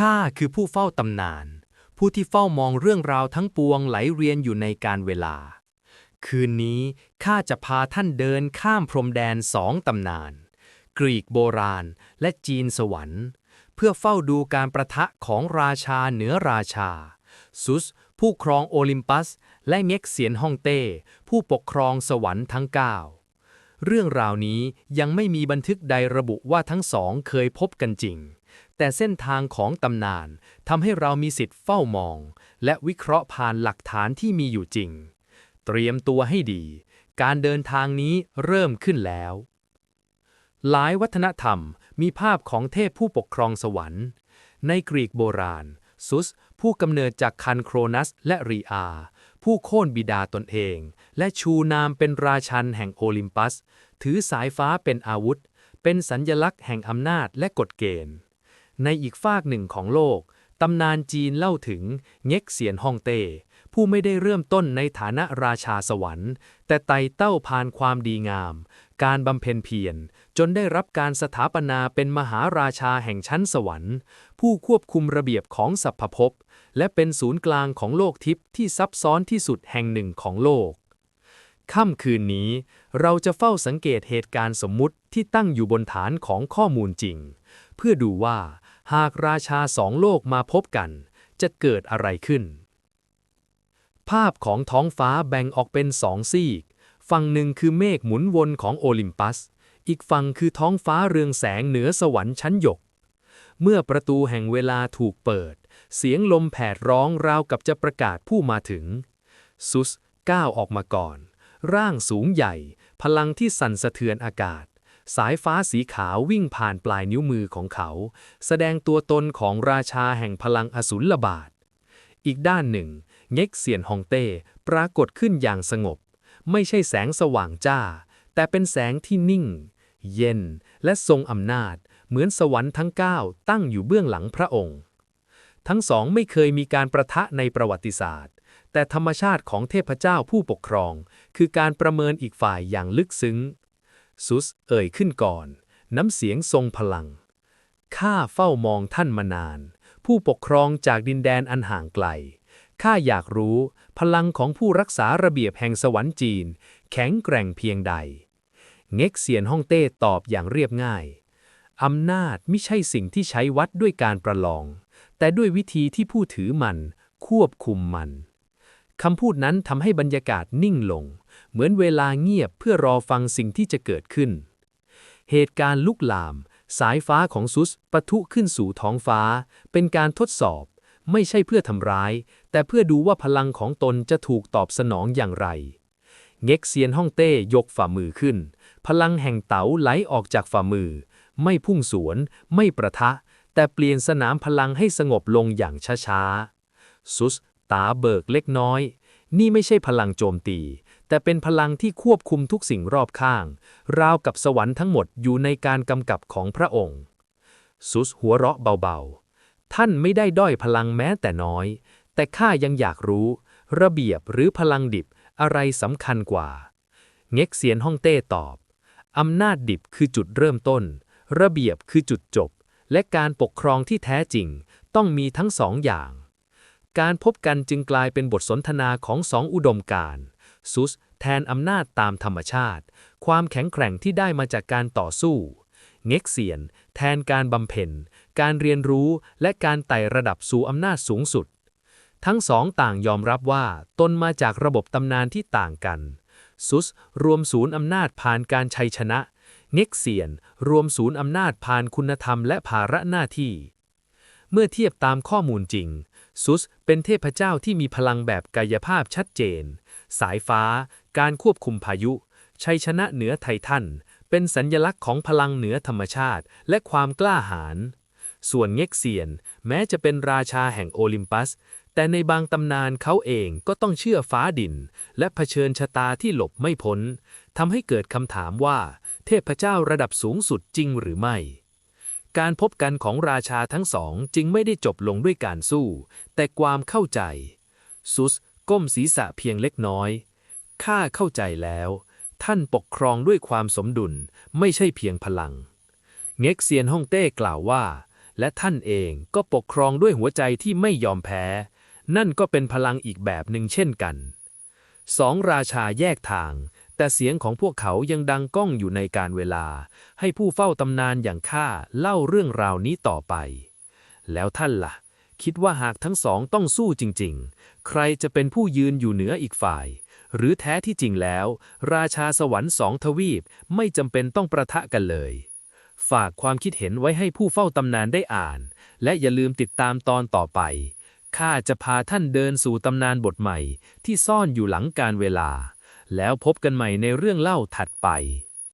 ข้าคือผู้เฝ้าตำนาน ผู้ที่เฝ้ามองเรื่องราวทั้งปวงไหลเรียนอยู่ในการเวลา คืนนี้ข้าจะพาท่านเดินข้ามพรมแดนสองตำนาน กรีกโบราณและจีนสวรรค์ เพื่อเฝ้าดูการประทะของราชาเหนือราชา ซุส ผู้ครองโอลิมปัส และเง็กเซียนฮ่องเต้ ผู้ปกครองสวรรค์ทั้งเก้าเรื่องราวนี้ยังไม่มีบันทึกใดระบุว่าทั้งสองเคยพบกันจริง แต่เส้นทางของตำนานทำให้เรามีสิทธิ์เฝ้ามอง และวิเคราะห์ผ่านหลักฐานที่มีอยู่จริง เตรียมตัวให้ดี การเดินทางนี้เริ่มขึ้นแล้ว หลายวัฒนธรรมมีภาพของเทพผู้ปกครองสวรรค์ ในกรีกโบราณ ซุส ผู้กำเนิดจากคันโครนัสและรีอา ผู้โค่นบิดาตนเอง และชูนามเป็นราชันแห่งโอลิมปัส ถือสายฟ้าเป็นอาวุธ เป็นสัญญลักษณ์แห่งอำนาจและกฎเกณฑ์ ในอีกฝากหนึ่งของโลก ตำนานจีนเล่าถึงเง็กเซียนฮ่องเต้ ผู้ไม่ได้เริ่มต้นในฐานะราชาสวรรค์ แต่ไต่เต้าผ่านความดีงาม การบำเพ็ญเพียร จนได้รับการสถาปนาเป็นมหาราชาแห่งชั้นสวรรค์ ผู้ควบคุมระเบียบของสัพพภพ และเป็นศูนย์กลางของโลกทิพย์ที่ซับซ้อนที่สุดแห่งหนึ่งของโลกค่ำคืนนี้ เราจะเฝ้าสังเกตเหตุการณ์สมมุติที่ตั้งอยู่บนฐานของข้อมูลจริง เพื่อดูว่า หากราชาสองโลกมาพบกัน จะเกิดอะไรขึ้น ภาพของท้องฟ้าแบ่งออกเป็นสองซีก ฝั่งหนึ่งคือเมฆหมุนวนของโอลิมปัส อีกฝั่งคือท้องฟ้าเรืองแสงเหนือสวรรค์ชั้นหยก เมื่อประตูแห่งเวลาถูกเปิด เสียงลมแผดร้องราวกับจะประกาศผู้มาถึง ซุสก้าวออกมาก่อน ร่างสูงใหญ่ พลังที่สั่นสะเทือนอากาศ สายฟ้าสีขาววิ่งผ่านปลายนิ้วมือของเขา แสดงตัวตนของราชาแห่งพลังอสูรบาทอีกด้านหนึ่ง เง็กเซียนฮองเต้ปรากฏขึ้นอย่างสงบ ไม่ใช่แสงสว่างจ้า แต่เป็นแสงที่นิ่ง เย็นและทรงอำนาจ เหมือนสวรรค์ทั้งเก้าตั้งอยู่เบื้องหลังพระองค์ ทั้งสองไม่เคยมีการประทะในประวัติศาสตร์แต่ธรรมชาติของเทพเจ้าผู้ปกครอง คือการประเมินอีกฝ่ายอย่างลึกซึ้ง ซุสเอ่ยขึ้นก่อน น้ำเสียงทรงพลัง ข้าเฝ้ามองท่านมานาน ผู้ปกครองจากดินแดนอันห่างไกล ข้าอยากรู้พลังของผู้รักษาระเบียบแห่งสวรรค์จีน แข็งแกร่งเพียงใด เง็กเซียนฮ่องเต้ตอบอย่างเรียบง่าย อำนาจไม่ใช่สิ่งที่ใช้วัดด้วยการประลอง แต่ด้วยวิธีที่ผู้ถือมัน ควบคุมมันคำพูดนั้นทำให้บรรยากาศนิ่งลง เหมือนเวลาเงียบเพื่อรอฟังสิ่งที่จะเกิดขึ้น เหตุการณ์ลุกลาม สายฟ้าของซุสปะทุขึ้นสู่ท้องฟ้า เป็นการทดสอบ ไม่ใช่เพื่อทำร้าย แต่เพื่อดูว่าพลังของตนจะถูกตอบสนองอย่างไร เง็กเซียนฮ่องเต้ยกฝ่ามือขึ้น พลังแห่งเต๋าไหลออกจากฝ่ามือ ไม่พุ่งสวน ไม่ประทะ แต่เปลี่ยนสนามพลังให้สงบลงอย่างช้าๆซุสตาเบิกเล็กน้อย นี่ไม่ใช่พลังโจมตี แต่เป็นพลังที่ควบคุมทุกสิ่งรอบข้าง ราวกับสวรรค์ทั้งหมดอยู่ในการกำกับของพระองค์ ซุสหัวเราะเบาๆ ท่านไม่ได้ด้อยพลังแม้แต่น้อย แต่ข้ายังอยากรู้ ระเบียบหรือพลังดิบอะไรสำคัญกว่า เง็กเซียนฮ่องเต้ตอบ อำนาจดิบคือจุดเริ่มต้น ระเบียบคือจุดจบ และการปกครองที่แท้จริง ต้องมีทั้งสองอย่าง การพบกันจึงกลายเป็นบทสนทนาของสองอุดมการณ์ ซุส แทนอำนาจตามธรรมชาติ ความแข็งแกร่งที่ได้มาจากการต่อสู้ เง็กเซียน แทนการบำเพ็ญ การเรียนรู้และการไต่ระดับสู่อำนาจสูงสุด ทั้งสองต่างยอมรับว่า ตนมาจากระบบตำนานที่ต่างกัน ซุส รวมศูนย์อำนาจผ่านการชัยชนะ เง็กเซียน รวมศูนย์อำนาจผ่านคุณธรรมและภาระหน้าที่ เมื่อเทียบตามข้อมูลจริงซุสเป็นเทพเจ้าที่มีพลังแบบกายภาพชัดเจน สายฟ้า การควบคุมพายุ ชัยชนะเหนือไททัน เป็นสัญญลักษณ์ของพลังเหนือธรรมชาติ และความกล้าหาญ ส่วนเง็กเซียน แม้จะเป็นราชาแห่งโอลิมปัส แต่ในบางตำนานเขาเองก็ต้องเชื่อฟ้าดิน และเผชิญชะตาที่หลบไม่พ้น ทำให้เกิดคำถามว่า เทพเจ้าระดับสูงสุดจริงหรือไม่การพบกันของราชาทั้งสองจึงไม่ได้จบลงด้วยการสู้ แต่ความเข้าใจ ซุส ก้มศีรษะเพียงเล็กน้อย ข้าเข้าใจแล้ว ท่านปกครองด้วยความสมดุลไม่ใช่เพียงพลัง เง็กเซียนฮ่องเต้กล่าวว่า และท่านเองก็ปกครองด้วยหัวใจที่ไม่ยอมแพ้ นั่นก็เป็นพลังอีกแบบหนึ่งเช่นกัน สองราชาแยกทาง แต่เสียงของพวกเขายังดังก้องอยู่ในการเวลา ให้ผู้เฝ้าตำนานอย่างข้าเล่าเรื่องราวนี้ต่อไป แล้วท่านล่ะ คิดว่าหากทั้งสองต้องสู้จริงๆ ใครจะเป็นผู้ยืนอยู่เหนืออีกฝ่าย หรือแท้ที่จริงแล้ว ราชาสวรรค์สองทวีปไม่จำเป็นต้องประทะกันเลย ฝากความคิดเห็นไว้ให้ผู้เฝ้าตำนานได้อ่าน และอย่าลืมติดตามตอนต่อไปข้าจะพาท่านเดินสู่ตำนานบทใหม่ที่ซ่อนอยู่หลังการเวลา แล้วพบกันใหม่ในเรื่องเล่าถัดไป